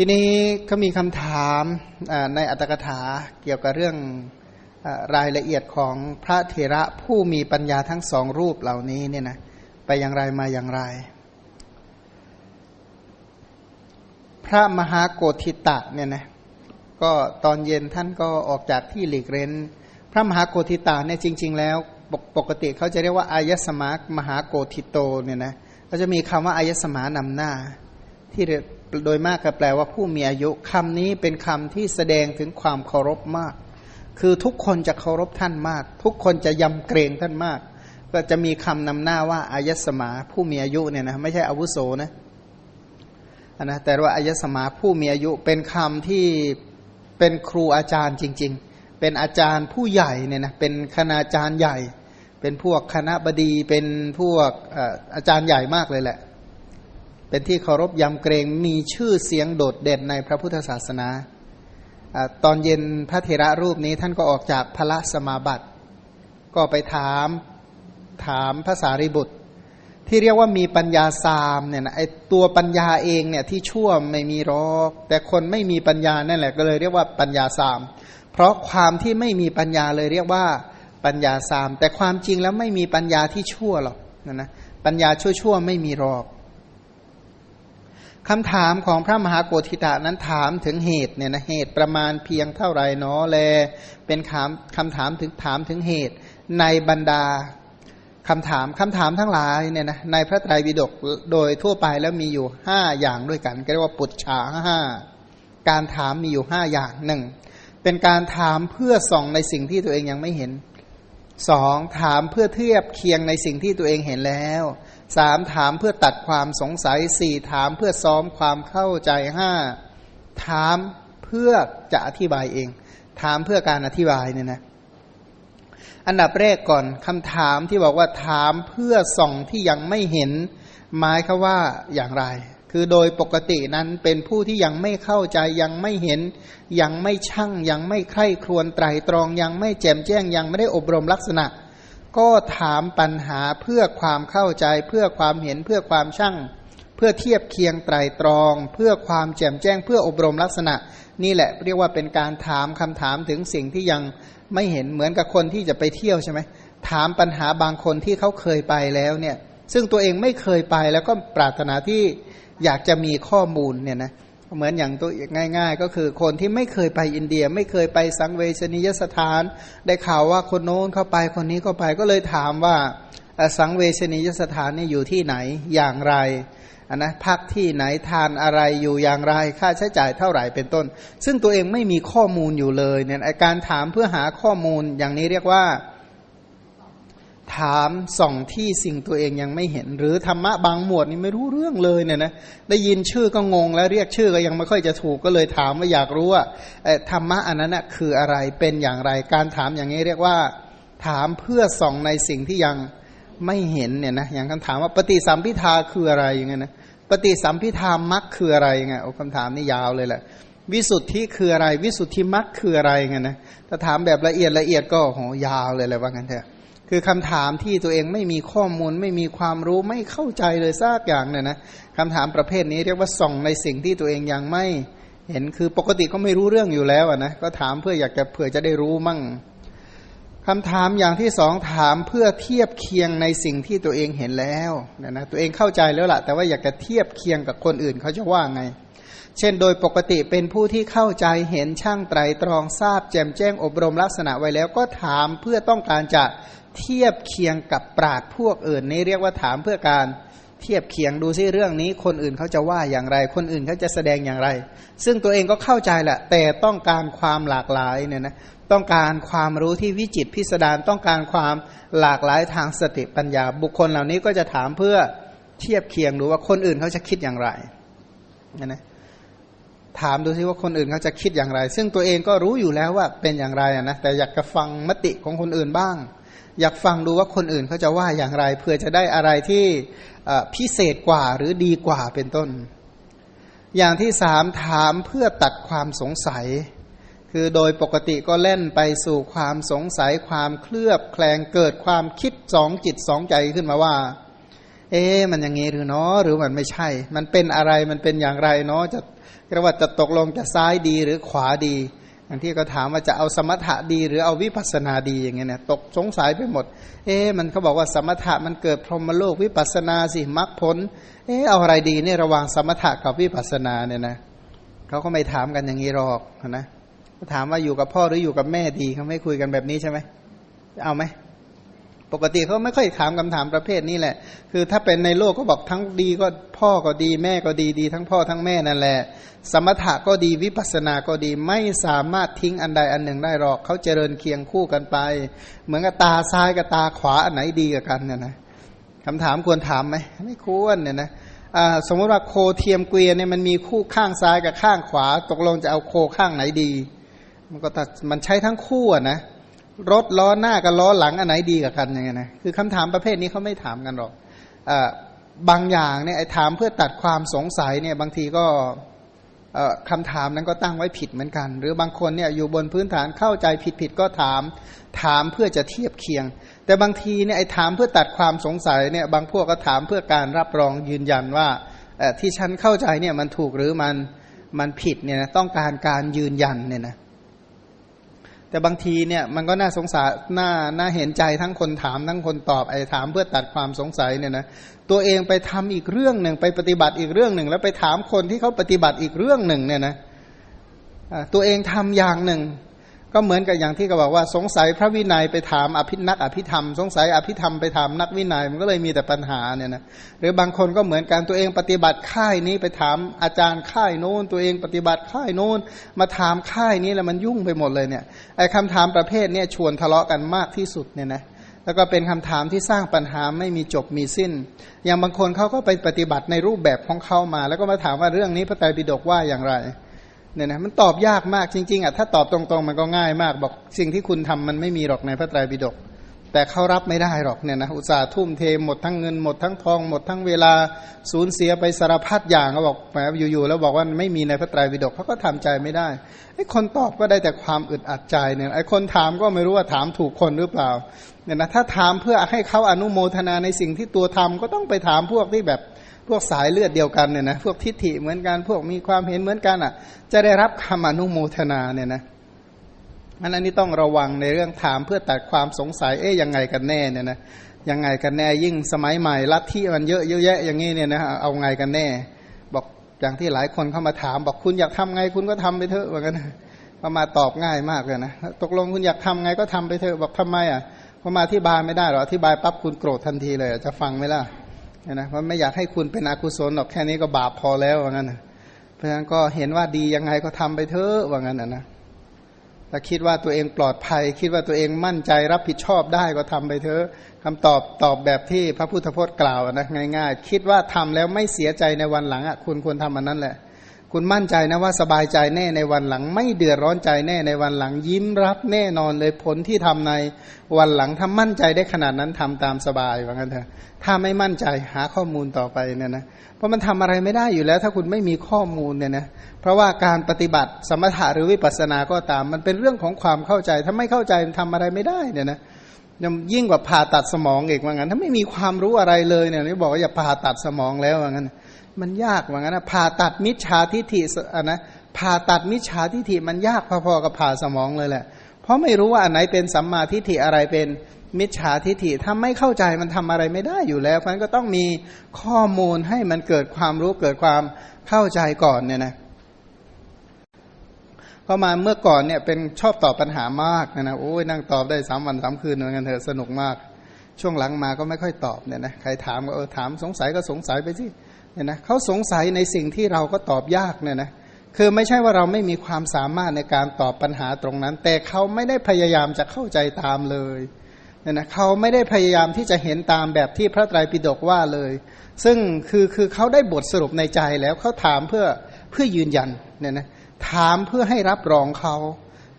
ทีนี้ก็มีคำถามในอัตถกถาเกี่ยวกับเรื่องรายละเอียดของพระเถระผู้มีปัญญาทั้งสองรูปเหล่านี้เนี่ยนะไปอย่างไรมาอย่างไร พระมหาโกธิตะเนี่ยนะก็ตอนเย็นท่านก็ออกจากที่หลีกเร้น พระมหาโกธิตาเนี่ยจริง ๆ แล้วปกติเขาจะเรียกว่าอายสมามหาโกธิโตเนี่ยนะก็จะมีคำว่าอายสมานำหน้าที่ โดยมากก็แปลว่าผู้มีอายุคำนี้เป็นคำที่แสดงถึงความเคารพมาก คือทุกคนจะเคารพท่านมาก ทุกคนจะยำเกรงท่านมาก ก็จะมีคำนำหน้าว่าอายสมาผู้มีอายุเนี่ยนะไม่ใช่อาวุโสนะนะแต่ว่าอายสมาผู้มีอายุเป็นคำที่เป็นครูอาจารย์จริง ๆ เป็นอาจารย์ผู้ใหญ่เนี่ยนะเป็นคณาจารย์ใหญ่ เป็นพวกคณะบดีเป็นพวกอาจารย์ใหญ่มากเลยแหละ เป็นที่เคารพยำเกรงมีชื่อเสียงโดดเด่นในพระพุทธศาสนาอตอนเย็นพระเทระรูปนี้ท่านก็ออกจากพระสมาบัติ ก็ไปถามถามภาษาริบุตร ที่เรียกว่ามีปัญญาสามเนี่ยนะไอตัวปัญญาเองเนี่ยที่ชั่วไม่มีรอกแต่คนไม่มีปัญญานั่นแหละก็เลยเรียกว่าปัญญาสามเพราะความที่ไม่มีปัญญาเลยเรียกว่าปัญญาสามแต่ความจริงแล้วไม่มีปัญญาที่ชั่วหรอกนะนะปัญญาชั่วๆไม่มีรอก คำถามของพระมหาโกธิตานั้นถามถึงเหตุเนี่ยนะเหตุประมาณเพียงเท่าไรเนาะแล เป็นคำคำถามถึงถามถึงเหตุ ในบรรดาคำถามคำถามทั้งหลายเนี่ยนะในพระไตรปิฎกโดยทั่วไปแล้วมีอยู่ห้าอย่างด้วยกันเรียกว่าปุจฉาห้าการถามมีอยู่ห้าอย่างหนึ่งเป็นการถามเพื่อส่องในสิ่งที่ตัวเองยังไม่เห็นสองถามเพื่อเทียบเคียงในสิ่งที่ตัวเองเห็นแล้ว สามถามเพื่อตัดความสงสัยสี่ถามเพื่อซ้อมความเข้าใจห้าถามเพื่อจะอธิบายเอง ถามเพื่อการอธิบายเนี่ยนะอันดับแรกก่อนคำถามที่บอกว่าถามเพื่อส่องที่ยังไม่เห็นหมายคือว่าอย่างไร คือโดยปกตินั้นเป็นผู้ที่ยังไม่เข้าใจยังไม่เห็น ยังไม่ชั่งยังไม่ใคร่ครวญไตรตรองยังไม่แจ่มแจ้งยังไม่ได้อบรมลักษณะ ก็ถามปัญหาเพื่อความเข้าใจ เพื่อความเห็นเพื่อความช่างเพื่อเทียบเคียงไตรตรอง เพื่อความแจ่มแจ้งเพื่ออบรมลักษณะ นี่แหละเรียกว่าเป็นการถามคำถามถึงสิ่งที่ยังไม่เห็นเหมือนกับคนที่จะไปเที่ยวใช่ไหมถามปัญหาบางคนที่เขาเคยไปแล้วเนี่ย ซึ่งตัวเองไม่เคยไปแล้วก็ปรารถนาที่อยากจะมีข้อมูลเนี่ยนะ เหมือนอย่างตัวง่าย ๆ ก็คือคนที่ไม่เคยไปอินเดีย ไม่เคยไปสังเวชนียสถาน ได้ข่าวว่าคนโน้นเข้าไปคนนี้เข้าไปก็เลยถามว่าสังเวชนียสถานนี่อยู่ที่ไหนอย่างไรอันนะพักที่ไหนทานอะไรอยู่อย่างไรค่าใช้จ่ายเท่าไหร่เป็นต้น ซึ่งตัวเองไม่มีข้อมูลอยู่เลยเนี่ยการถามเพื่อหาข้อมูลอย่างนี้เรียกว่า ถามส่องที่สิ่งตัวเองยังไม่เห็น หรือธรรมะบางหมวดนี่ไม่รู้เรื่องเลยเนี่ยนะได้ยินชื่อก็งงแล้วเรียกชื่อก็ยังไม่ค่อยจะถูกก็เลยถามว่าอยากรู้ว่าธรรมะอันนั้นนะคืออะไรเป็นอย่างไร การถามอย่างนี้เรียกว่า ถามเพื่อส่องในสิ่งที่ยังไม่เห็นเนี่ยนะอย่างคำถามว่าปฏิสัมพิทาคืออะไรอย่างเงี้ยนะปฏิสัมพิธามักคืออะไรไงโอ้คำถามนี่ยาวเลยแหละวิสุทธิคืออะไร วิสุทธิมักคืออะไรไงนะถ้าถามแบบละเอียดละเอียดก็โหยาวเลยแหละว่างั้นเถอะ คือคำถามที่ตัวเองไม่มีข้อมูล ไม่มีความรู้ไม่เข้าใจเลยซากอย่างเนี่ยนะคำถามประเภทนี้เรียกว่าส่องในสิ่งที่ตัวเองยังไม่เห็นคือปกติก็ไม่รู้เรื่องอยู่แล้วนะก็ถามเพื่ออยากจะเผื่อจะได้รู้มั่งคำถามอย่างที่สองถามเพื่อเทียบเคียงในสิ่งที่ตัวเองเห็นแล้วนะนะตัวเองเข้าใจแล้วล่ะ แต่ว่าอยากจะเทียบเคียงกับคนอื่นเขาจะว่าไง เช่นโดยปกติเป็นผู้ที่เข้าใจเห็นช่างไตรตรองทราบ แจ่มแจ้งอบรมลักษณะไว้แล้ว ก็ถามเพื่อต้องการจะ เทียบเคียงกับปราดพวกอื่น นี้เรียกว่าถามเพื่อการเทียบเคียงดูซิเรื่องนี้คนอื่นเขาจะว่าอย่างไร คนอื่นเขาจะแสดงอย่างไร ซึ่งตัวเองก็เข้าใจแหละแต่ต้องการความหลากหลายเนี่ยนะต้องการความรู้ที่วิจิตพิสดารต้องการความหลากหลายทางสติปัญญา บุคคลเหล่านี้ก็จะถามเพื่อเทียบเคียงดูว่าคนอื่นเขาจะคิดอย่างไรนะ ถามดูซิว่าคนอื่นเขาจะคิดอย่างไร ซึ่งตัวเองก็รู้อยู่แล้วว่าเป็นอย่างไรนะแต่อยากจะฟังมติของคนอื่นบ้าง อยากฟังดูว่าคนอื่นเขาจะว่าอย่างไร เพื่อจะได้อะไรที่พิเศษกว่าหรือดีกว่าเป็นต้น อย่างที่สามถามเพื่อตัดความสงสัย คือโดยปกติก็เล่นไปสู่ความสงสัยความเคลือบแคลงเกิดความคิดสองจิตสองใจขึ้นมาว่าเอ๊มันอย่างงี้หรือเนาะหรือมันไม่ใช่ มันเป็นอะไรมันเป็นอย่างไรเนาะจะ เรียกว่าจะตกลงจะซ้ายดีหรือขวาดีอย่างที่ก็ถามว่าจะเอาสมถะดีหรือเอาวิปัสนาดีอย่างเงี้ยเนะตกสงสัยไปหมด เอ๊ะมันเขาบอกว่าสมถะมันเกิดพรหมโลกวิปัสนาสิมรรคผล เอ๊ะเอาอะไรดีเนี่ยระหว่างสมถะกับวิปัสนาเนี่ยนะเขาก็ไม่ถามกันอย่างนี้หรอกนะถามว่าอยู่กับพ่อหรืออยู่กับแม่ดีเขาไม่คุยกันแบบนี้ใช่ไหมเอาไหม ปกติเขาไม่ค่อยถามคำถามประเภทนี้แหละ คือถ้าเป็นในโลกก็บอกทั้งดีก็พ่อก็ดี แม่ก็ดีดี ทั้งพ่อทั้งแม่นั่นแหละ สมถะก็ดีวิปัสสนาก็ดีไม่สามารถทิ้งอันใดอันหนึ่งได้หรอกเขาเจริญเคียงคู่กันไป เหมือนกับตาซ้ายกับตาขวาอันไหนดีกับกันเนี่ยนะคำถามควรถามไหมไม่ควรเนี่ยนะสมมติว่าโคเทียมเกวียนเนี่ยมันมีคู่ข้างซ้ายกับข้างขวา ตกลงจะเอาโคข้างไหนดี มันก็มันใช้ทั้งคู่อะนะ รถล้อหน้ากับล้อหลังอันไหนดีกับกันยังไงนะคือคำถามประเภทนี้เขาไม่ถามกันหรอกอบางอย่างเนี่ยถามเพื่อตัดความสงสัยเนี่ยบางทีก็คำถามนั้นก็ตั้งไว้ผิดเหมือนกัน หรือบางคนเนี่ยอยู่บนพื้นฐานเข้าใจผิดผิดก็ถาม ถามเพื่อจะเทียบเคียง แต่บางทีเนี่ยไอ้ถามเพื่อตัดความสงสัยเนี่ยบางพวกก็ถามเพื่อการรับรองยืนยันว่าที่ฉันเข้าใจเนี่ยมันถูกหรือมันมันผิดเนี่ยนะต้องการการยืนยันเนี่ยนะ แต่บางทีเนี่ยมันก็น่าสงสารน่าน่าเห็นใจทั้งคนถามทั้งคนตอบไอ้ถามเพื่อตัดความสงสัยเนี่ยนะตัวเองไปทำอีกเรื่องหนึ่งไปปฏิบัติอีกเรื่องหนึ่ง แล้วไปถามคนที่เขาปฏิบัติอีกเรื่องหนึ่งเนี่ยนะตัวเองทำอย่างหนึ่ง ก็เหมือนกับอย่างที่เขาบอกว่าสงสัยพระวินัยไปถามอภินักอภิธรรม สงสัยอภิธรรมไปถามนักวินัยมันก็เลยมีแต่ปัญหาเนี่ยนะหรือบางคนก็เหมือนกันตัวเองปฏิบัติค่ายนี้ไปถามอาจารย์ค่ายโน้น ตัวเองปฏิบัติค่ายโน้น มาถามค่ายนี้แล้วมันยุ่งไปหมดเลยเนี่ยไอ้คำถามประเภทเนี้ชวนทะเลาะกันมากที่สุดเนี่ยนะแล้วก็เป็นคำถามที่สร้างปัญหาไม่มีจบมีสิ้น อย่างบางคนเขาก็ไปปฏิบัติในรูปแบบของเขามา แล้วก็มาถามว่าเรื่องนี้พระไตรปิฎกว่าอย่างไร เนี่ยนะมันตอบยากมากจริงๆอะถ้าตอบตรงๆมันก็ง่ายมาก บอกสิ่งที่คุณทำมันไม่มีหรอกในพระไตรปิฎกแต่เขารับไม่ได้หรอกเนี่ยนะอุตส่าห์ทุ่มเทหมดทั้งเงินหมดทั้งทองหมดทั้งเวลาสูญเสียไปสารพัดอย่างเขาบอกแหมอยู่ๆแล้วบอกว่าไม่มีในพระไตรปิฎกเขาก็ทำใจไม่ได้ไอ้คนตอบก็ได้แต่ความอึดอัดใจเนี่ยไอ้คนถามก็ไม่รู้ว่าถามถูกคนหรือเปล่าเนี่ยนะถ้าถามเพื่อให้เขาอนุโมทนาในสิ่งที่ตัวทำก็ต้องไปถามพวกที่แบบ พวกสายเลือดเดียวกันเนี่ยนะพวกทิฏฐิเหมือนกันพวกมีความเห็นเหมือนกันอะ จะได้รับคำอนุโมทนาเนี่ยนะมันอันนี้ต้องระวังในเรื่องถามเพื่อตัดความสงสัยเอ๊ยยังไงกันแน่เนี่ยนะยังไงกันแน่ยิ่งสมัยใหม่ลัทธิมันเยอะเยอะแยะอย่างนี้เนี่ยนะเอาไงกันแน่ บอกอย่างที่หลายคนเข้ามาถาม บอกคุณอยากทำไงคุณก็ทำไปเถอะเหมือนกันก็มาตอบง่ายมากเลยนะตกลงคุณอยากทำไงก็ทำไปเถอะบอกทำไมอะพอมาอธิบายไม่ได้หรออธิบายปั๊บคุณโกรธทันทีเลยจะฟังไหมล่ะ นะเพราะไม่อยากให้คุณเป็นอกุศลหรอกแค่นี้ก็บาปพอแล้วว่างั้นนะเพราะฉะนั้นก็เห็นว่าดียังไงก็ทำไปเถอะว่างั้นนะถ้าคิดว่าตัวเองปลอดภัย คิดว่าตัวเองมั่นใจรับผิดชอบได้ก็ทำไปเถอะคำตอบตอบแบบที่พระพุทธพจน์กล่าวนะง่าย ๆ คิดว่าทำแล้วไม่เสียใจในวันหลังอะคุณควรทำอันนั้นแหละ คุณมั่นใจนะว่าสบายใจแน่ในวันหลัง ไม่เดือดร้อนใจแน่ในวันหลัง ยิ้มรับแน่นอนเลยผลที่ทำในวันหลังถ้ามั่นใจได้ขนาดนั้นทำตามสบายว่างั้นเถอะถ้าไม่มั่นใจหาข้อมูลต่อไปเนี่ยนะเพราะมันทำอะไรไม่ได้อยู่แล้ว ถ้าคุณไม่มีข้อมูลเนี่ยนะเพราะว่าการปฏิบัติสมถะหรือวิปัสสนาก็ตาม มันเป็นเรื่องของความเข้าใจ ถ้าไม่เข้าใจมันทำอะไรไม่ได้เนี่ยนะยิ่งกว่าผ่าตัดสมองเอกว่างั้น ถ้าไม่มีความรู้อะไรเลยเนี่ยนี่บอกว่าอย่าผ่าตัดสมองแล้วว่างั้น มันยากว่างั้นนะผ่าตัดมิจฉาทิฏฐิอะนะผ่าตัดมิจฉาทิฏฐิมันยากพอๆกับผ่าสมองเลยแหละ เพราะไม่รู้ว่าอันไหนเป็นสัมมาทิฏฐิอะไรเป็นมิจฉาทิฐิถ้าไม่เข้าใจมันทำอะไรไม่ได้อยู่แล้วเพราะนั้นก็ต้องมีข้อมูลให้มันเกิดความรู้เกิดความเข้าใจก่อนเนี่ยนะพอมาเมื่อก่อนเนี่ยเป็นชอบตอบปัญหามากนะนะโอ้ยนั่งตอบได้สามวันสามคืนเหมือนกันเถอะสนุกมาก ช่วงหลังมาก็ไม่ค่อยตอบเนี่ยนะใครถามก็เออถามสงสัยก็สงสัยไปสิ เนี่ยนะเขาสงสัยในสิ่งที่เราก็ตอบยากเนี่ยนะคือไม่ใช่ว่าเราไม่มีความสามารถในการตอบปัญหาตรงนั้น แต่เขาไม่ได้พยายามจะเข้าใจตามเลยเนี่ยนะเขาไม่ได้พยายามที่จะเห็นตามแบบที่พระไตรปิฎกว่าเลย ซึ่งคือคือเขาได้บทสรุปในใจแล้วเขาถามเพื่อเพื่อยืนยันเนี่ยนะถามเพื่อให้รับรองเขา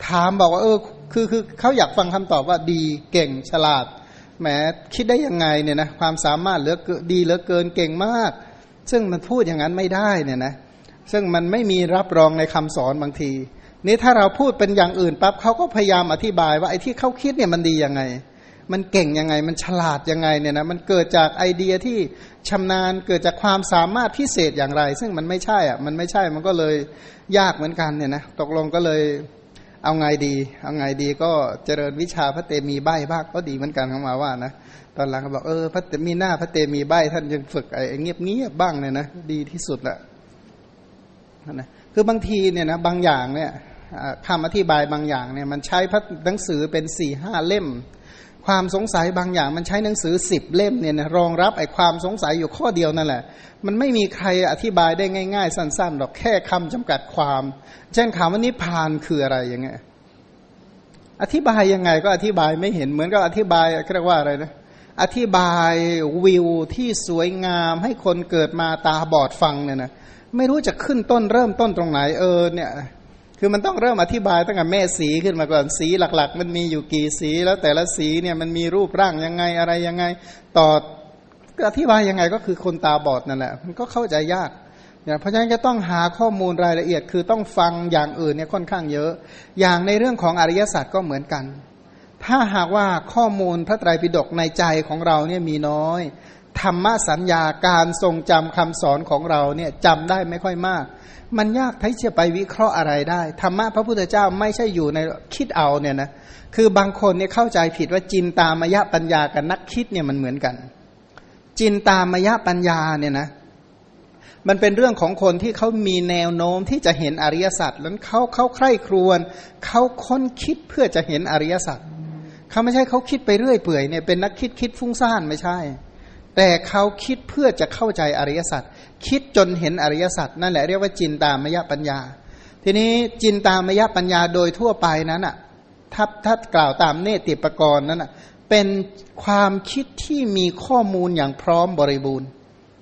ถามบอกว่าเออคือคือเขาอยากฟังคำตอบว่าดีเก่งฉลาดแหมคิดได้ยังไงเนี่ยนะความสามารถเหลือดีเหลือเกินเก่งมาก ซึ่งมันพูดอย่างนั้นไม่ได้เนี่ยนะซึ่งมันไม่มีรับรองในคำสอนบางที นี่ถ้าเราพูดเป็นอย่างอื่นปั๊บเขาก็พยายามอธิบายว่าไอ้ที่เขาคิดเนี่ยมันดียังไง มันเก่งยังไง มันฉลาดยังไงเนี่ยนะมันเกิดจากไอเดียที่ชำนาญเกิดจากความสามารถพิเศษอย่างไร ซึ่งมันไม่ใช่อะมันไม่ใช่มันก็เลยยากเหมือนกันเนี่ยนะตกลงก็เลยเอาไงดี เอาไงดีก็เจริญวิชาพระเตมีใบบ้างก็ดีเหมือนกันเขามาว่านะ ตอนหลังก็บอกเออพระเตมีหน้าพระเตมีใบท่านยังฝึกไอ้เงียบเงียบบ้างเนี่ยนะดีที่สุดละนะคือบางทีเนี่ยนะบางอย่างเนี่ยคำอธิบายบางอย่างเนี่ยมันใช้พระหนังสือเป็นสี่ห้าเล่ม ความสงสัยบางอย่างมันใช้หนังสือสิบเล่มเนี่ยนะรองรับไอ้ความสงสัยอยู่ข้อเดียวนั่นแหละ มันไม่มีใครอธิบายได้ง่าย ๆ สั้น ๆ หรอกแค่คำจำกัดความ เช่นคำว่านิพพานคืออะไรยังไงอธิบายยังไงก็อธิบายไม่เห็นเหมือนกับอธิบายเรียกว่าอะไรนะ อธิบายวิวที่สวยงามให้คนเกิดมาตาบอดฟังเนี่ยนะไม่รู้จะขึ้นต้นเริ่มต้นตรงไหนเออเนี่ยคือมันต้องเริ่มอธิบายตั้งแต่แม่สีขึ้นมาก่อนสีหลัก ๆ มันมีอยู่กี่สีแล้วแต่ละสีเนี่ยมันมีรูปร่างยังไงอะไรยังไง ต่ออธิบายยังไงก็คือคนตาบอดนั่นแหละมันก็เข้าใจยากเนี่ยเพราะฉะนั้นจะต้องหาข้อมูลรายละเอียดคือต้องฟังอย่างอื่นเนี่ยค่อนข้างเยอะ อย่างในเรื่องของอริยสัจก็เหมือนกัน ถ้าหากว่าข้อมูลพระไตรปิฎกในใจของเราเนี่ยมีน้อย ธรรมสัญญาการทรงจำคำสอนของเราเนี่ยจำได้ไม่ค่อยมาก มันยากที่จะไปวิเคราะห์อะไรได้ ธรรมะพระพุทธเจ้าไม่ใช่อยู่ในคิดเอาเนี่ยนะคือบางคนเนี่ยเข้าใจผิดว่าจินตามยะปัญญากับนักคิดเนี่ยมันเหมือนกัน จินตามยะปัญญาเนี่ยนะมันเป็นเรื่องของคนที่เขามีแนวโน้มที่จะเห็นอริยสัจแล้วเขาเขาใคร่ครวญเขาค้นคิดเพื่อจะเห็นอริยสัจ เขาไม่ใช่เขาคิดไปเรื่อยเปื่อยเนี่ยเป็นนักคิดคิดฟุ้งซ่านไม่ใช่ แต่เขาคิดเพื่อจะเข้าใจอริยสัจคิดจนเห็นอริยสัจนั่นแหละเรียกว่าจินตามยปัญญา ทีนี้จินตามยปัญญาโดยทั่วไปนั้นอะถ้าถ้ากล่าวตามเนติปกรณ์นั้นอะเป็นความคิดที่มีข้อมูลอย่างพร้อมบริบูรณ์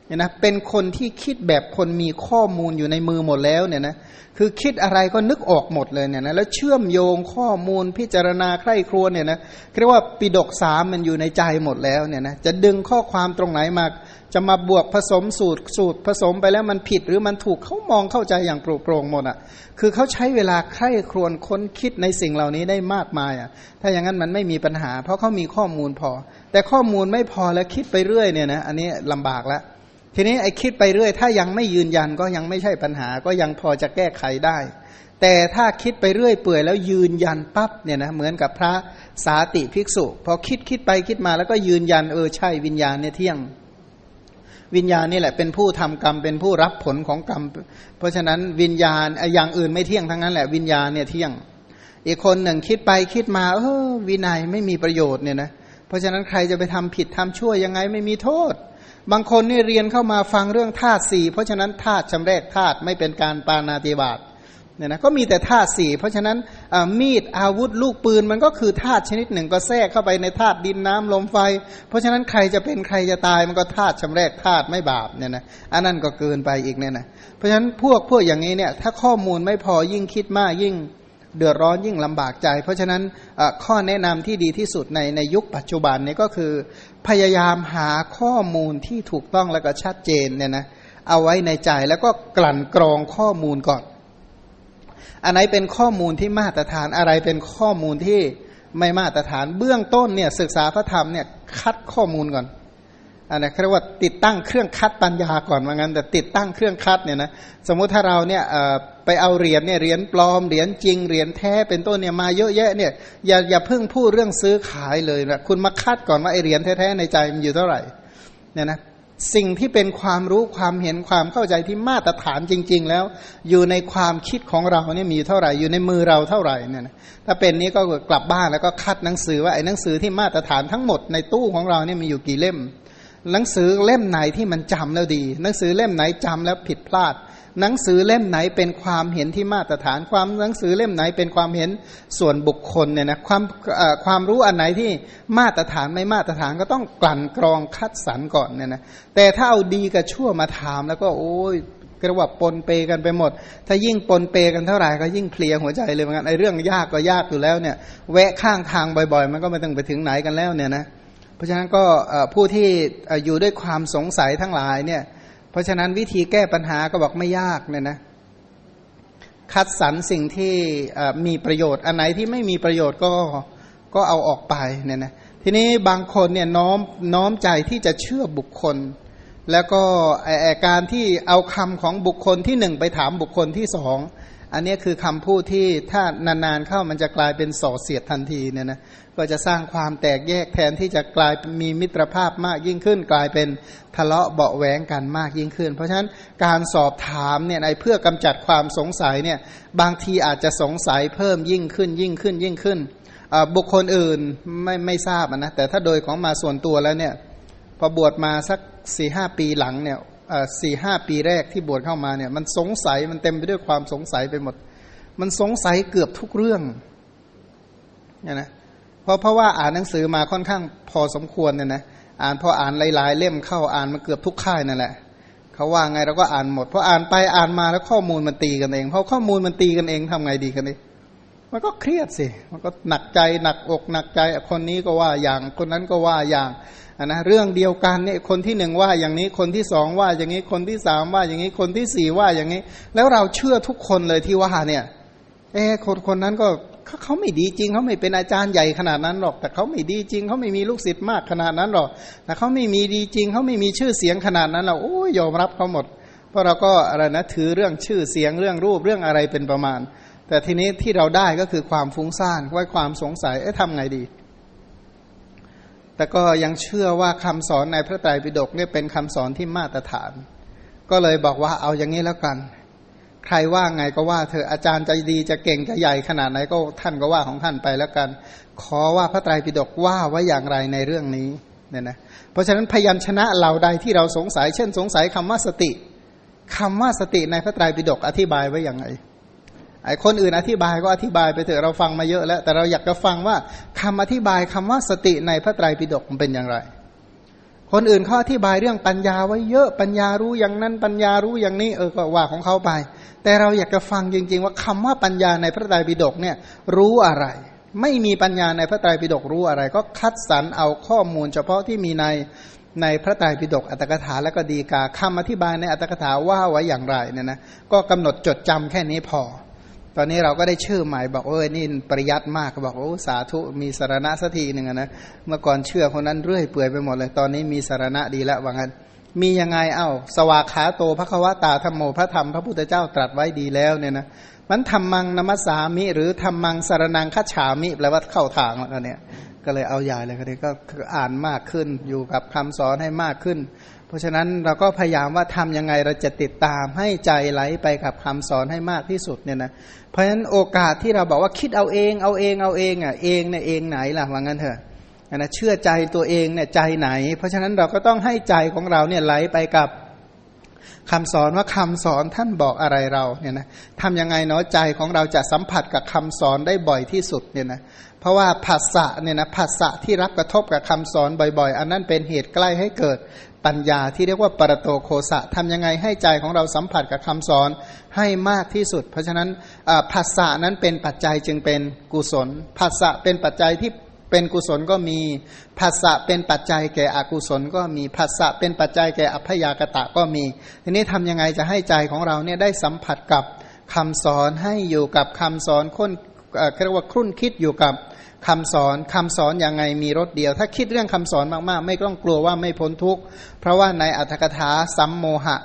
เนี่ยนะเป็นคนที่คิดแบบคนมีข้อมูลอยู่ในมือหมดแล้วเนี่ยนะคือคิดอะไรก็นึกออกหมดเลยเนี่ยนะแล้วเชื่อมโยงข้อมูลพิจารณาใคร่ครวญเนี่ยนะเรียกว่าปิดกสามมันอยู่ในใจหมดแล้วเนี่ยนะจะดึงข้อความตรงไหนมา จะมาบวกผสมสูตรสูตรผสมไปแล้วมันผิดหรือมันถูกเขามองเข้าใจอย่างโปร่งโปรงหมดอะคือเขาใช้เวลาใคร่ครวญค้นคิดในสิ่งเหล่านี้ได้มากมายอะถ้าอย่างนั้นมันไม่มีปัญหา เพราะเขามีข้อมูลพอ แต่ข้อมูลไม่พอแล้วคิดไปเรื่อยเนี่ยนะอันนี้ลำบากแล้ว ทีนี้ไอ้คิดไปเรื่อย ถ้ายังไม่ยืนยันก็ยังไม่ใช่ปัญหา ก็ยังพอจะแก้ไขได้ แต่ถ้าคิดไปเรื่อยเปื่อยแล้วยืนยันปั๊บเนี่ยนะเหมือนกับพระสาติภิกษุ พอคิดคิดไปคิดมาแล้วก็ยืนยันเออใช่วิญญาณเนี่ยเที่ยงวิญญาณนี่แหละเป็นผู้ทำกรรมเป็นผู้รับผลของกรรม เพราะฉะนั้นวิญญาณไออย่างอื่นไม่เที่ยงทั้งนั้นแหละวิญญาณเนี่ยเที่ยง อีกคนหนึ่งคิดไปคิดมาเออวินัยไม่มีประโยชน์เนี่ยนะเพราะฉะนั้นใครจะไปทำผิดทำชั่วยังไงไม่มีโทษ บางคนนี่เรียนเข้ามาฟังเรื่องธาตุสี่เพราะฉะนั้นธาตุจำแรกธาตุไม่เป็นการปานาติบาตเนี่ยนะก็มีแต่ธาตุสี่เพราะฉะนั้นอามีดอาวุธลูกปืนมันก็คือธาตุชนิดหนึ่งก็แทรกเข้าไปในธาตุดินน้ำลมไฟ เพราะฉะนั้นใครจะเป็นใครจะตายมันก็ธาตุจำแรกธาตุไม่บาปเนี่ยนะอันนั้นก็เกินไปอีกเนี่ยนะเพราะฉะนั้นพวกพวกอย่างนี้เนี่ยถ้าข้อมูลไม่พอยิ่งคิดมากยิ่งเดือดร้อนยิ่งลำบากใจ เพราะฉะนั้นข้อแนะนำที่ดีที่สุดในในยุคปัจจุบันนี้ก็คือ พยายามหาข้อมูลที่ถูกต้องแล้วก็ชัดเจนเนี่ยนะเอาไว้ในใจแล้วก็กลั่นกรองข้อมูลก่อน อันไหนเป็นข้อมูลที่มาตรฐานอะไรเป็นข้อมูลที่ไม่มาตรฐานเบื้องต้นเนี่ยศึกษาพระธรรมเนี่ยคัดข้อมูลก่อน อันนี้เรียกว่าติดตั้งเครื่องคัดปัญญาก่อนว่างั้น แต่ติดตั้งเครื่องคัดเนี่ยนะสมมุติถ้าเราเนี่ยไปเอาเหรียญเนี่ยเหรียญปลอมเหรียญจริงเหรียญแท้เป็นต้นเนี่ยมาเยอะแยะเนี่ยอย่าอย่าเพิ่งพูดเรื่องซื้อขายเลยนะคุณมาคัดก่อนว่าไอเหรียญแท้ๆในใจมันอยู่เท่าไหร่เนี่ยนะสิ่งที่เป็นความรู้ความเห็นความเข้าใจที่มาตรฐานจริง ๆ แล้ว อยู่ในความคิดของเราเนี่ยมีเท่าไหร่อยู่ในมือเราเท่าไหร่เนี่ยนะถ้าเป็นนี้ก็กลับบ้านแล้วก็คัดหนังสือว่าไอ้หนังสือที่มาตรฐานทั้งหมดในตู้ของเราเนี่ยมีอยู่กี่เล่ม หนังสือเล่มไหนที่มันจำแล้วดี หนังสือเล่มไหนจำแล้วผิดพลาด หนังสือเล่มไหนเป็นความเห็นที่มาตรฐานความหนังสือเล่มไหนเป็นความเห็นส่วนบุคคลเนี่ยนะความความรู้อันไหนที่มาตรฐานไม่มาตรฐานก็ต้องกลั่นกรองคัดสรรก่อนเนี่ยนะแต่ถ้าเอาดีกับชั่วมาถามแล้วก็โอ้ยกระว่าปนเปกันไปหมด ถ้ายิ่งปนเปกันเท่าไหร่ก็ยิ่งเพลียหัวใจเลยเหมือนกันไอ้เรื่องยากก็ยากอยู่แล้วเนี่ยแวะข้างทางบ่อยๆ มันก็ไม่ต้องไปถึงไหนกันแล้วเนี่ยนะ เพราะฉะนั้นก็ผู้ที่อยู่ด้วยความสงสัยทั้งหลายเนี่ย เพราะฉะนั้นวิธีแก้ปัญหาก็บอกไม่ยากเนี่ยนะคัดสรรสิ่งที่มีประโยชน์อันไหนที่ไม่มีประโยชน์ก็ก็เอาออกไปเนี่ยนะทีนี้บางคนเนี่ยน้อมน้อมใจที่จะเชื่อบุคคล แล้วก็ไอ้ไอ้การที่เอาคำของบุคคลที่หนึ่งไปถามบุคคลที่สอง อันนี้คือคำพูดที่ถ้านานๆเข้ามันจะกลายเป็นส่อเสียดทันทีเนี่ยนะก็จะสร้างความแตกแยกแทนที่จะกลายมีมิตรภาพมากยิ่งขึ้น กลายเป็นทะเลาะเบาแหวงกันมากยิ่งขึ้น เพราะฉะนั้นการสอบถามเนี่ยในเพื่อกำจัดความสงสัยเนี่ยบางทีอาจจะสงสัยเพิ่มยิ่งขึ้นยิ่งขึ้นยิ่งขึ้น บุคคลอื่นไม่ไม่ทราบนะแต่ถ้าโดยของมาส่วนตัวแล้วเนี่ยพอบวชมาสักสี่ห้าปีหลังเนี่ย สี่ห้าปีแรกที่บวชเข้ามาเนี่ย มันสงสัยมันเต็มไปด้วยความสงสัยไปหมด มันสงสัยเกือบทุกเรื่องเนี่ยนะเพราะเพราะว่าอ่านหนังสือมาค่อนข้างพอสมควรเนี่ยนะอ่านพออ่านหลาย ๆ เล่มเข้าอ่านมาเกือบทุกค่ายนั่นแหละเขาว่าไงเราก็อ่านหมดพออ่านไปอ่านมาแล้วข้อมูลมันตีกันเองเพราะข้อมูลมันตีกันเองทำไงดีกันนี่ มันก็เครียดสิ มันก็หนักใจหนักอกหนักใจ คนนี้ก็ว่าอย่าง คนนั้นก็ว่าอย่างนะเรื่องเดียวกันเนี่ยคนที่หนึ่งว่าอย่างนี้คนที่สองว่าอย่างนี้คนที่สามว่าอย่างนี้คนที่สี่ว่าอย่างนี้ แล้วเราเชื่อทุกคนเลยที่ว่าเนี่ย เออคนคนนั้นก็เขาไม่ดีจริงเขาไม่เป็นอาจารย์ใหญ่ขนาดนั้นหรอก แต่เขาไม่ดีจริงเขาไม่มีลูกศิษย์มากขนาดนั้นหรอกแต่เขาไม่มีดีจริงเขาไม่มีชื่อเสียงขนาดนั้นเราโอ้ยยอมรับเขาหมด เพราะเราก็อะไรนะถือเรื่องชื่อเสียงเรื่องรูปเรื่องอะไรเป็นประมาณ แต่ทีนี้ที่เราได้ก็คือความฟุ้งซ่านไว้ความสงสัยเอ๊ะทำไงดี แต่ก็ยังเชื่อว่าคำสอนในพระไตรปิฎกเนี่ยเป็นคำสอนที่มาตรฐาน ก็เลยบอกว่าเอาอย่างนี้แล้วกัน ใครว่าไงก็ว่าเธออาจารย์จะดีจะเก่งจะใหญ่ขนาดไหนก็ท่านก็ว่าของท่านไปแล้วกัน ขอว่าพระไตรปิฎกว่าไว้อย่างไรในเรื่องนี้เนี่ยนะเพราะฉะนั้นพยัญชนะเหล่าใดที่เราสงสัย เช่น สงสัยคำว่าสติคำว่าสติในพระไตรปิฎกอธิบายไว้อย่างไร ไอ้คนอื่นอธิบายก็อธิบายไปเถอะเราฟังมาเยอะแล้ว แต่เราอยากจะฟังว่าคำอธิบายคำว่าสติในพระไตรปิฎกมันเป็นอย่างไร คนอื่นเขาอธิบายเรื่องปัญญาไว้เยอะปัญญารู้อย่างนั้นปัญญารู้อย่างนี้เออก็ว่าของเขาไป แต่เราอยากจะฟังจริง ๆ ว่าคำว่าปัญญาในพระไตรปิฎกเนี่ยรู้อะไร ไม่มีปัญญาในพระไตรปิฎกรู้อะไร ก็คัดสรรเอาข้อมูล เฉพาะที่มีในในพระไตรปิฎกอัตถกถาและก็ดีกาคำอธิบายในอัตถกถาว่าไว้อย่างไรเนี่ยนะก็กำหนดจดจำแค่นี้พอ ตอนนี้เราก็ได้ชื่อใหม่บอกเอ้ยนี่ปริยัติมากบอกโอ้สาธุมีสารณะสักทีหนึ่งนะเมื่อก่อนเชื่อคนนั้นเรื่อยเปื่อยไปหมดเลย ตอนนี้มีสารณะดีแล้วว่างั้น มียังไงเอ้า สวากขาโตพระควตาธรรมโมพระธรรมพระพุทธเจ้าตรัสไว้ดีแล้วเนี่ยนะมันธรรมังนมัสสามิ หรือธรรมังสารนังคัจฉามิแปลว่าเข้าทางแล้วเนี่ย ก็เลยเอาใหญ่เลยก็เลยก็อ่านมากขึ้น อยู่กับคำสอนให้มากขึ้น เพราะฉะนั้นเราก็พยายามว่าทำยังไงเราจะติดตามให้ใจไหลไปกับคำสอนให้มากที่สุดเนี่ยนะเพราะฉะนั้นโอกาสที่เราบอกว่าคิดเอาเองเอาเองเอาเองอะเองเนี่ยเองไหนล่ะว่างั้นเถอะนะเชื่อใจตัวเองเนี่ยใจไหน เพราะฉะนั้นเราก็ต้องให้ใจของเราเนี่ยไหลไปกับคำสอนว่าคำสอนท่านบอกอะไรเราเนี่ยนะทำยังไงเนาะใจของเราจะสัมผัสกับคำสอนได้บ่อยที่สุดเนี่ยนะ ราะว่าภาษะเนี่ยนะภาษะที่รับกระทบกับคำสอนบ่อยๆ อันนั้นเป็นเหตุใกล้ให้เกิดปัญญาที่เรียกว่าปรโตโคสะทำยังไงให้ใจของเราสัมผัสกับคำสอนให้มากที่สุด เพราะฉะนั้นภาษะนั้นเป็นปัจจัยจึงเป็นกุศลภาษะเป็นปัจจัยที่เป็นกุศลก็มีภาษะเป็นปัจจัยแก่อกุศลก็มีภาษะเป็นปัจจัยแก่อัพยากตะก็มี ทีนี้ทำยังไงจะให้ใจของเราเนี่ยได้สัมผัสกับคำสอนให้อยู่กับคำสอนค้นเรียกว่าครุ่นคิดอยู่กับ คำสอนคำสอนยังไงมีรถเดียว ถ้าคิดเรื่องคำสอนมากๆ ไม่ต้องกลัวว่าไม่พ้นทุกข์เพราะว่าในอัตถกถาสัมโมหะ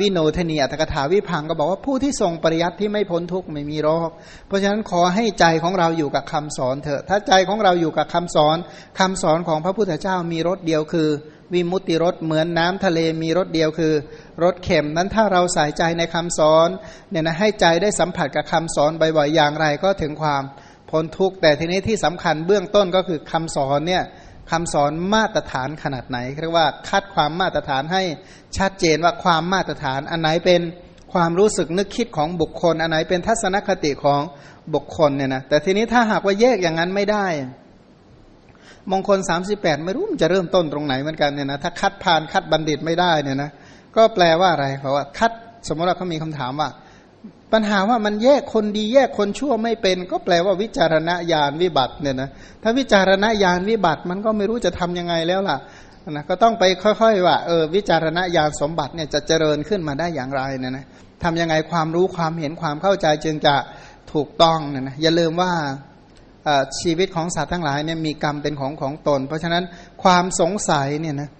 วิโนทนีอัตถกถาวิพังก็บอกว่าผู้ที่ทรงปริยัติที่ไม่พ้นทุกข์ไม่มีโรคเพราะฉะนั้นขอให้ใจของเราอยู่กับคำสอนเถอะถ้าใจของเราอยู่กับคำสอนคำสอนของพระพุทธเจ้ามีรสเดียวคือ วิมุตติรสเหมือนน้ำทะเลมีรสเดียวคือรสเข็มนั้นถ้าเราใส่ใจในคำสอนเนี่ยนะให้ใจได้สัมผัสกับคำสอนบ่อยๆอย่างไรก็ถึงความ พ้นทุกข์แต่ทีนี้ที่สำคัญเบื้องต้นก็คือคำสอนเนี่ยคำสอนมาตรฐานขนาดไหนเรียกว่าคัดความมาตรฐานให้ชัดเจนว่าความมาตรฐานอันไหนเป็นความรู้สึกนึกคิดของบุคคล อันไหนเป็นทัศนคติของบุคคลเนี่ยนะแต่ทีนี้ถ้าหากว่าแยกอย่างนั้นไม่ได้ มงคล 38 ไม่รู้มันจะเริ่มต้นตรงไหนเหมือนกันเนี่ยนะถ้าคัดผ่านคัดบัณฑิตไม่ได้เนี่ยนะก็แปลว่าอะไรเพราว่าคัดสมมติว่าเขามีคำถามว่า ปัญหาว่ามันแยกคนดีแยกคนชั่วไม่เป็น ก็แปลว่าวิจารณญาณวิบัติเนี่ยนะถ้าวิจารณญาณวิบัติมันก็ไม่รู้จะทํำยังไงแล้วล่ะนะก็ต้องไปค่อยๆ ว่าเออวิจารณญาณสมบัติเนี่ยจะเจริญขึ้นมาได้อย่างไรเนี่ยนะทำยังไงความรู้ความเห็นความเข้าใจจึงจะถูกต้องเนี่ยนะอย่าลืมว่าชีวิตของสัตว์ทั้งหลายเนี่ยมีกรรมเป็นของของตน เพราะฉะนั้นความสงสัยเนี่ยนะ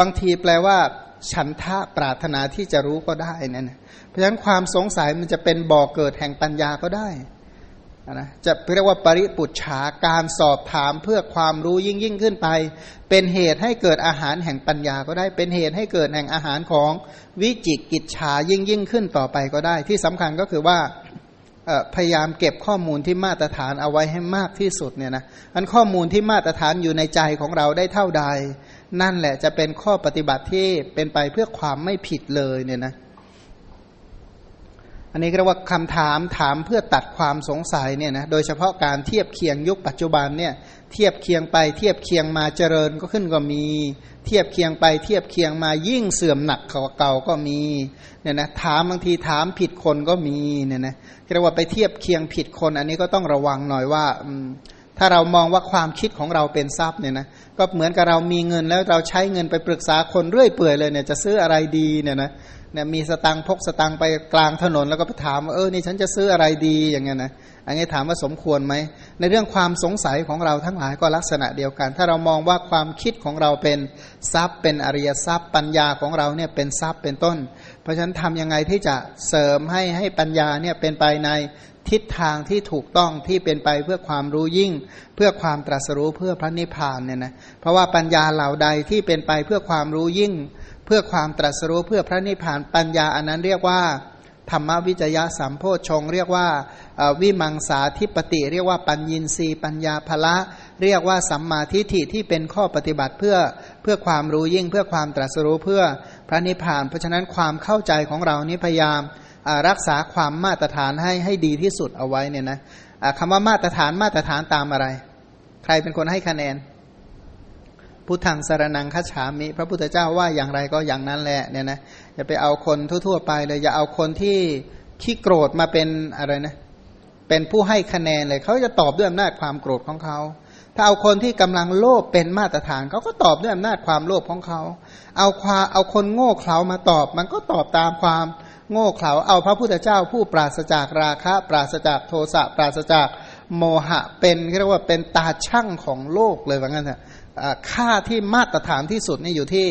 บางทีแปลว่า ฉันทะปรารถนาที่จะรู้ก็ได้นั่นนะเพราะฉะนั้นความสงสัยมันจะเป็นบ่อกเกิดแห่งปัญญาก็ได้นะจะเรียกว่าปริปุจฉาการสอบถามเพื่อความรู้ยิ่งยิ่งขึ้นไป เป็นเหตุให้เกิดอาหารแห่งปัญญาก็ได้ เป็นเหตุให้เกิดแห่งอาหารของวิจิกิจฉายิ่งยิ่งขึ้นต่อไปก็ได้ ที่สำคัญก็คือว่า พยายามเก็บข้อมูลที่มาตรฐานเอาไว้ให้มากที่สุดเนี่ยนะอันข้อมูลที่มาตรฐานอยู่ในใจของเราได้เท่าใด นั่นแหละจะเป็นข้อปฏิบัติที่เป็นไปเพื่อความไม่ผิดเลยเนี่ยนะ อันนี้เรียกว่าคำถามถามเพื่อตัดความสงสัยเนี่ยนะโดยเฉพาะการเทียบเคียงยุคปัจจุบันเนี่ยเทียบเคียงไปเทียบเคียงมาเจริญก็ขึ้นก็มี เทียบเคียงไปเทียบเคียงมายิ่งเสื่อมหนักเก่าก็มีเนี่ยนะถามบางทีถามผิดคนก็มีเนี่ยนะเรียกว่าไปเทียบเคียงผิดคน อันนี้ก็ต้องระวังหน่อยว่าถ้าเรามองว่าความคิดของเราเป็นทรัพย์เนี่ยนะก็เหมือนกับเรามีเงินแล้วเราใช้เงินไปปรึกษาคนเรื่อยเปื่อยเลยเนี่ยจะซื้ออะไรดีเนี่ยนะ เนี่ยมีสตังพกสตังไปกลางถนนแล้วก็ไปถามว่าเออนี่ฉันจะซื้ออะไรดีอย่างเงี้ยนะอันนี้ถามว่าสมควรไหมในเรื่องความสงสัยของเราทั้งหลายก็ลักษณะเดียวกัน ถ้าเรามองว่าความคิดของเราเป็นทรัพย์เป็นอริยทรัพย์ ปัญญาของเราเนี่ยเป็นทรัพย์เป็นต้น เพราะฉะนั้นทำยังไงที่จะเสริมให้ให้ปัญญาเนี่ยเป็นไปในทิศทางที่ถูกต้องที่เป็นไปเพื่อความรู้ยิ่ง เพื่อความตรัสรู้เพื่อพระนิพพานเนี่ยนะเพราะว่าปัญญาเหล่าใดที่เป็นไปเพื่อความรู้ยิ่ง เพื่อความตรัสรู้เพื่อพระนิพพานปัญญาอันนั้นเรียกว่า ธรรมวิจยะสัมโพชง เรียกว่าวิมังสาธิปติ เรียกว่าปัญญินทรีปัญญาภละ เรียกว่าสัมมาทิฏฐิที่เป็นข้อปฏิบัติเพื่อเพื่อความรู้ยิ่งเพื่อความตรัสรู้เพื่อพระนิพพาน เพราะฉะนั้นความเข้าใจของเรานี้พยายามรักษาความมาตรฐานให้ให้ดีที่สุดเอาไว้เนี่ยนะคำว่ามาตรฐานมาตรฐานตามอะไร ใครเป็นคนให้คะแนน พุทธังสารนังคัจฉามิ พระพุทธเจ้าว่าอย่างไรก็อย่างนั้นแหละเนี่ยนะอย่าไปเอาคนทั่ว ๆ ไปเลยอย่าเอาคนที่ขี้โกรธมาเป็นอะไรนะเป็นผู้ให้คะแนนเลยเขาจะตอบด้วยอำนาจความโกรธของเขา ถ้าเอาคนที่กำลังโลภเป็นมาตรฐานเขาก็ตอบด้วยอำนาจความโลภของเขา เอาความเอาคนโง่เขลามาตอบ มันก็ตอบตามความโง่เขลาเอาพระพุทธเจ้าผู้ปราศจากราคะ ปราศจากโทสะปราศจากโมหะเป็นเรียกว่าเป็นตาช่างของโลกเลยว่างั้นเถอะ ค่าที่มาตรฐานที่สุดนี่อยู่ที่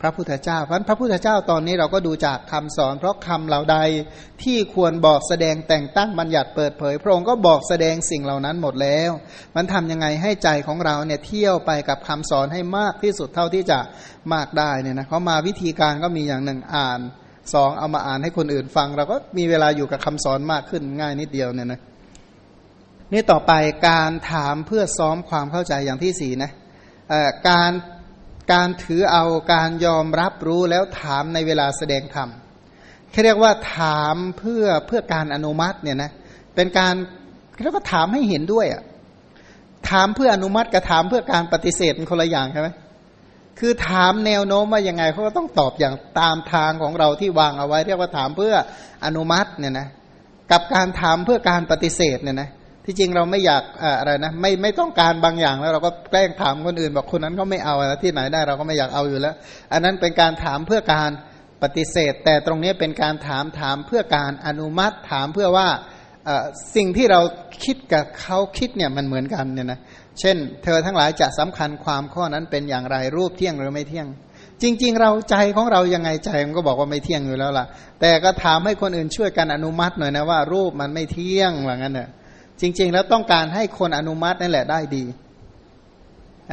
พระพุทธเจ้าเพราะฉะนั้นพระพุทธเจ้าตอนนี้เราก็ดูจากคำสอน เพราะคำเหล่าใดที่ควรบอกแสดงแต่งตั้งบัญญัติเปิดเผย พระองค์ก็บอกแสดงสิ่งเหล่านั้นหมดแล้ว มันทำยังไงให้ใจของเราเนี่ยเที่ยวไปกับคำสอนให้มากที่สุดเท่าที่จะมากได้เนี่ยนะเขามาวิธีการก็มีอย่างหนึ่งอ่านสองเอามาอ่านให้คนอื่นฟัง เราก็มีเวลาอยู่กับคำสอนมากขึ้นง่ายนิดเดียวเนี่ยนะนี่ต่อไปการถามเพื่อซ้อมความเข้าใจอย่างที่สี่นะ การการถือเอาการยอมรับรู้แล้วถามในเวลาแสดงธรรมเขาเรียกว่าถามเพื่อเพื่อการอนุมัติเนี่ยนะเป็นการเรียกว่าถามให้เห็นด้วยอะถามเพื่ออนุมัติกับถามเพื่อการปฏิเสธเป็นคนละอย่างใช่ไหมคือถามแนวโน้มว่ายังไงเขาก็ต้องตอบอย่างตามทางของเราที่วางเอาไว้ เรียกว่าถามเพื่ออนุมัติเนี่ยนะกับการถามเพื่อการปฏิเสธเนี่ยนะ ที่จริงเราไม่อยากอะไรนะไม่ไม่ต้องการบางอย่างแล้วเราก็แกล้งถามคนอื่น บอกคนนั้นเขาไม่เอาแล้วที่ไหนได้เราก็ไม่อยากเอาอยู่แล้ว อันนั้นเป็นการถามเพื่อการปฏิเสธ แต่ตรงนี้เป็นการถามถามเพื่อการอนุมัติถามเพื่อว่าสิ่งที่เราคิดกับเขาคิดเนี่ยมันเหมือนกันเนี่ยนะเช่น เธอทั้งหลายจะสำคัญความข้อนั้นเป็นอย่างไรรูปเที่ยงหรือไม่เที่ยง จริง ๆ เราใจของเรายังไงใจมันก็บอกว่าไม่เที่ยงอยู่แล้วล่ะ แต่ก็ถามให้คนอื่นช่วยกันอนุมัติหน่อยนะว่า รูปมันไม่เที่ยงว่างั้นเนอะ จริง ๆ แล้วต้องการให้คนอนุมัตินั่นแหละได้ดี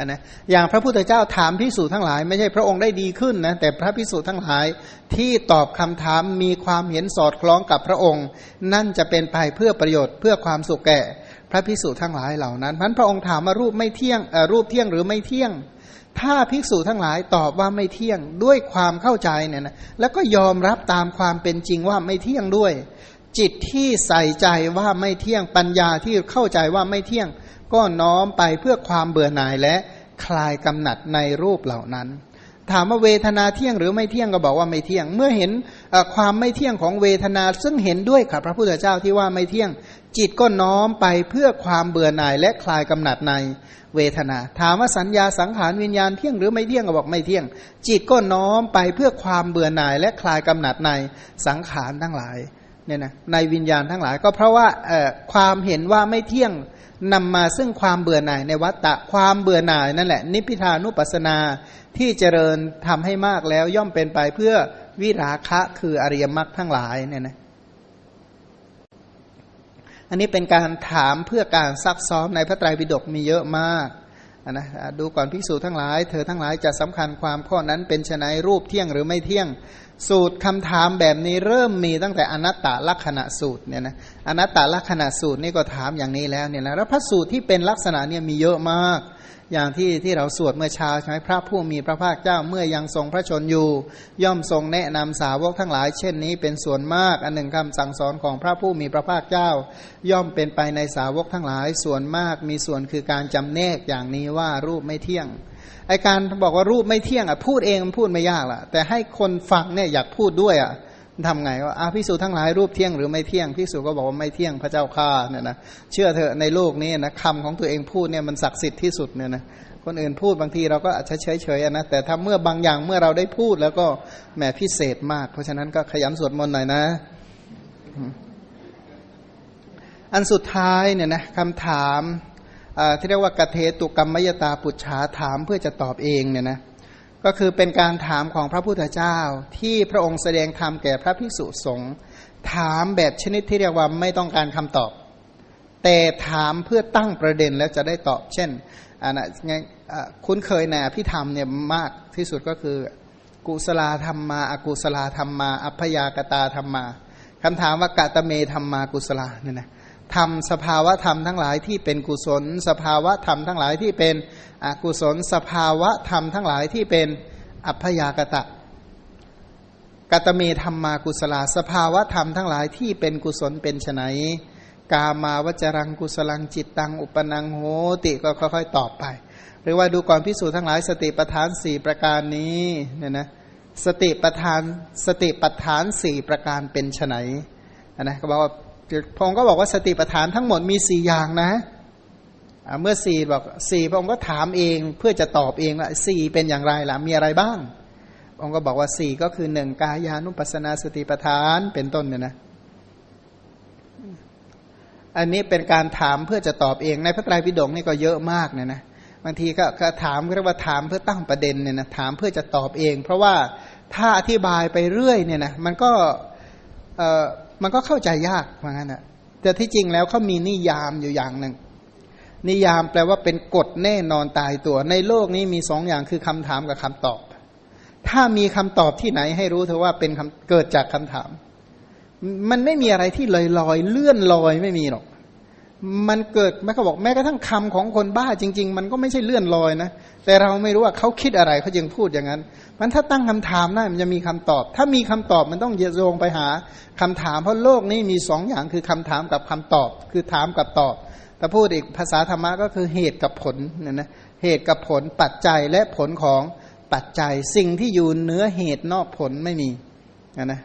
นะอย่างพระพุทธเจ้าถามพิสูจน์ทั้งหลาย ไม่ใช่พระองค์ได้ดีขึ้นนะแต่พระพิสูจน์ทั้งหลายที่ตอบคำถามมีความเห็นสอดคล้องกับพระองค์ นั่นจะเป็นไปเพื่อประโยชน์เพื่อความสุขแก่ พระพิสูจน์ทั้งหลายเหล่านั้นพันพระองค์ถามว่ารูปไม่เที่ยงรูปเที่ยงหรือไม่เที่ยง ถ้าภิกษุทั้งหลายตอบว่าไม่เที่ยงด้วยความเข้าใจเนี่ยนะแล้วก็ยอมรับตามความเป็นจริงว่าไม่เที่ยงด้วย จิตที่ใส่ใจว่าไม่เที่ยงปัญญาที่เข้าใจว่าไม่เที่ยง ก็น้อมไปเพื่อความเบื่อหน่ายและคลายกำหนัดในรูปเหล่านั้น ถามว่าเวทนาเที่ยงหรือไม่เที่ยงก็บอกว่าไม่เที่ยง เมื่อเห็นความไม่เที่ยงของเวทนาซึ่งเห็นด้วยกับพระพุทธเจ้าที่ว่าไม่เที่ยง จิตก็น้อมไปเพื่อความเบื่อหน่ายและคลายกำหนัดในเวทนา ถามว่าสัญญาสังขารวิญญาณเที่ยงหรือไม่เที่ยงก็บอกไม่เที่ยง จิตก็น้อมไปเพื่อความเบื่อหน่ายและคลายกำหนัดในสังขารทั้งหลาย เนี่ยนะในวิญญาณทั้งหลาย ก็เพราะว่าความเห็นว่าไม่เที่ยงนำมาซึ่งความเบื่อหน่ายในวัฏฏะความเบื่อหน่ายนั่นแหละ นิพพิทานุปัสนาที่เจริญทำให้มากแล้วย่อมเป็นไปเพื่อวิราคะคืออริยมรรคทั้งหลายเนี่ยนะอันนี้เป็นการถามเพื่อการซักซ้อมในพระไตรปิฎกมีเยอะมาก นะดูก่อนภิกษุทั้งหลาย เธอทั้งหลายจะสำคัญความข้อนั้นเป็นชนะรูปเที่ยงหรือไม่เที่ยง สูตรคำถามแบบนี้เริ่มมีตั้งแต่อนัตตลักษณะสูตรเนี่ยนะอนัตตลักษณะสูตรนี่ก็ถามอย่างนี้แล้วเนี่ยนะแล้วพระสูตรที่เป็นลักษณะเนี่ยมีเยอะมาก อย่างที่ที่เราสวดเมื่อเช้าใช่ไหมพระผู้มีพระภาคเจ้าเมื่อยังทรงพระชนอยู่ ย่อมทรงแนะนำสาวกทั้งหลาย เช่นนี้เป็นส่วนมาก อันหนึ่งคำสั่งสอนของพระผู้มีพระภาคเจ้า ย่อมเป็นไปในสาวกทั้งหลายส่วนมากมีส่วนคือการจำแนกอย่างนี้ว่ารูปไม่เที่ยงไอการบอกว่ารูปไม่เที่ยงอะพูดเองมันพูดไม่ยากล่ะ แต่ให้คนฟังเนี่ยอยากพูดด้วยอะ ทำไงว่าอาพิสูจทั้งหลายรูปเที่ยงหรือไม่เที่ยงพิสูจก็บอกว่าไม่เที่ยงพระเจ้าข้าเนี่ยนะเชื่อเถอะในโลกนี้นะคำของตัวเองพูดเนี่ยมันศักดิ์สิทธิ์ที่สุดเนี่ยนะคนอื่นพูดบางทีเราก็อาจจะเฉยๆนะแต่ถ้าเมื่อบางอย่างเมื่อเราได้พูดแล้วก็แหมพิเศษมาก เพราะฉะนั้นก็ขยันสวดมนต์หน่อยนะ อันสุดท้ายเนี่ยนะคำถามที่เรียกว่ากเทตุกรรมยตาปุจฉาถามเพื่อจะตอบเองเนี่ยนะ ก็คือเป็นการถามของพระพุทธเจ้าที่พระองค์แสดงธรรมแก่พระภิกษุสงฆ์ถามแบบชนิดที่เรียกว่าไม่ต้องการคำตอบ แต่ถามเพื่อตั้งประเด็นแล้วจะได้ตอบ เช่นอันนั้นคุ้นเคยในอภิธรรมเนี่ยมากที่สุดก็คือ กุศลธรรมมาอากุศลธรรมมา อัพยากตาธรรมมาคำถามว่ากะตะเมธรรมมากุศลเนี่ยนะ ทำสภาวะธรรมทั้งหลายที่เป็นกุศล สภาวะธรรมทั้งหลายที่เป็นอกุศล สภาวะธรรมทั้งหลายที่เป็นอัพยากตะกตเมธรรมมากุศลาสภาวะธรรมทั้งหลายที่เป็นกุศลเป็นไนกามาวจรังกุศลังจิตตังอุปนังโหติก็ค่อยๆตอบไป หรือว่าดูก่อนพิสูจน์ทั้งหลายสติปทานสี่ประการนี้เนี่ยนะสติปทานสติปทานสี่ประการเป็นไนนะก็บอกว่า พงก็บอกว่าสติปทานทั้งหมดมีสี่อย่างนะเมื่อสี่บอกสี่พระองค์ก็ถามเองเพื่อจะตอบเองว่าสี่เป็นอย่างไรล่ะมีอะไรบ้างองค์ก็บอกว่าสี่ก็คือหนึ่งกายานุปัสนาสติปทานเป็นต้นเนี่ยนะ อันนี้เป็นการถามเพื่อจะตอบเองในพระไตรปิฎกนี่ก็เยอะมากเนี่ยนะบางทีก็ถามเรียกว่าถามเพื่อตั้งประเด็นเนี่ยนะถามเพื่อจะตอบเอง เพราะว่าถ้าอธิบายไปเรื่อยเนี่ยนะมันก็เออ มันก็เข้าใจยากเหมือนกันนะแต่ที่จริงแล้วเขามีนิยามอยู่อย่างหนึ่ง นิยามแปลว่าเป็นกฎแน่นอนตายตัว ในโลกนี้มีสองอย่างคือคำถามกับคำตอบ ถ้ามีคำตอบที่ไหนให้รู้เถอะว่าเป็นคำเกิดจากคำถาม มันไม่มีอะไรที่ลอยลอยเลื่อนลอยไม่มีหรอก มันเกิดแม้เขาบอกแม้กระทั่งคำของคนบ้าจริง ๆ มันก็ไม่ใช่เลื่อนลอยนะ แต่เราไม่รู้ว่าเขาคิดอะไรเขาจึงพูดอย่างนั้น มันถ้าตั้งคำถามได้มันจะมีคำตอบ ถ้ามีคำตอบมันต้องโยงไปหาคำถาม เพราะโลกนี้มีสองอย่างคือคำถามกับคำตอบ คือถามกับตอบ แต่พูดอีกภาษาธรรมะก็คือเหตุกับผลเนี่ยนะเหตุกับผลปัจจัยและผลของปัจจัย สิ่งที่อยู่เนื้อเหตุนอกผลไม่มีนะ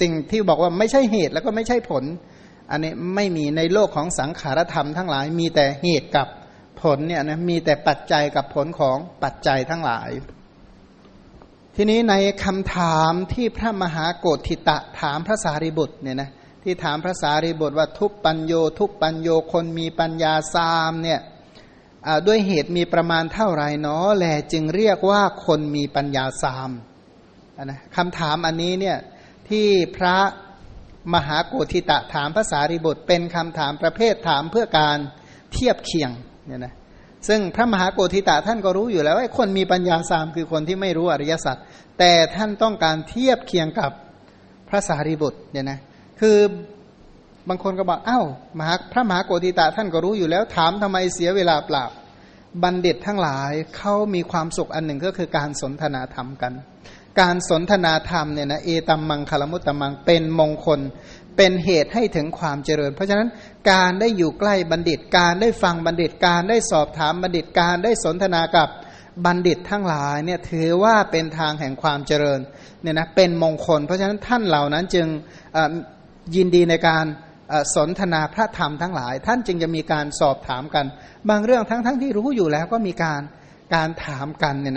สิ่งที่บอกว่าไม่ใช่เหตุแล้วก็ไม่ใช่ผล อันนี้ไม่มีในโลกของสังขารธรรมทั้งหลาย มีแต่เหตุกับผลเนี่ยนะมีแต่ปัจจัยกับผลของปัจจัยทั้งหลาย ทีนี้ในคำถามที่พระมหาโกธิตะถามพระสารีบุตรเนี่ยนะที่ถามพระสารีบุตรว่าทุกปัญโยทุกปัญโยคนมีปัญญาสามเนี่ยด้วยเหตุมีประมาณเท่าไรเนาะแลจึงเรียกว่าคนมีปัญญาสามนะคำถามอันนี้เนี่ยที่พระ มหาโกธิตะถามภาษาริบุตรเป็นคำถามประเภทถามเพื่อการเทียบเคียงเนี่ยนะซึ่งพระมหาโกธิตะท่านก็รู้อยู่แล้วว่าคนมีปัญญาสามคือคนที่ไม่รู้อริยสัจแต่ท่านต้องการเทียบเคียงกับพระสารีบุตรเนี่ยนะคือบางคนก็บอกอ้าวมหาพระมหาโกธิตะท่านก็รู้อยู่แล้วถามทำไมเสียเวลาเปล่าบัณฑิตทั้งหลายเขามีความสุขอันหนึ่งก็คือการสนทนาธรรมกัน การสนทนาธรรมเนี่ยนะเอตัมมังคลมุตตมังเป็นมงคล เป็นเหตุให้ถึงความเจริญ เพราะฉะนั้นการได้อยู่ใกล้บัณฑิตการได้ฟังบัณฑิตการได้สอบถามบัณฑิตการได้สนทนากับบัณฑิตทั้งหลายเนี่ยถือว่าเป็นทางแห่งความเจริญเนี่ยนะเป็นมงคล เพราะฉะนั้นท่านเหล่านั้นจึงยินดีในการสนทนาพระธรรมทั้งหลาย ท่านจึงจะมีการสอบถามกัน บางเรื่องทั้งๆทที่รู้อยู่แล้วก็มีการการถามกันเนี่ยนะ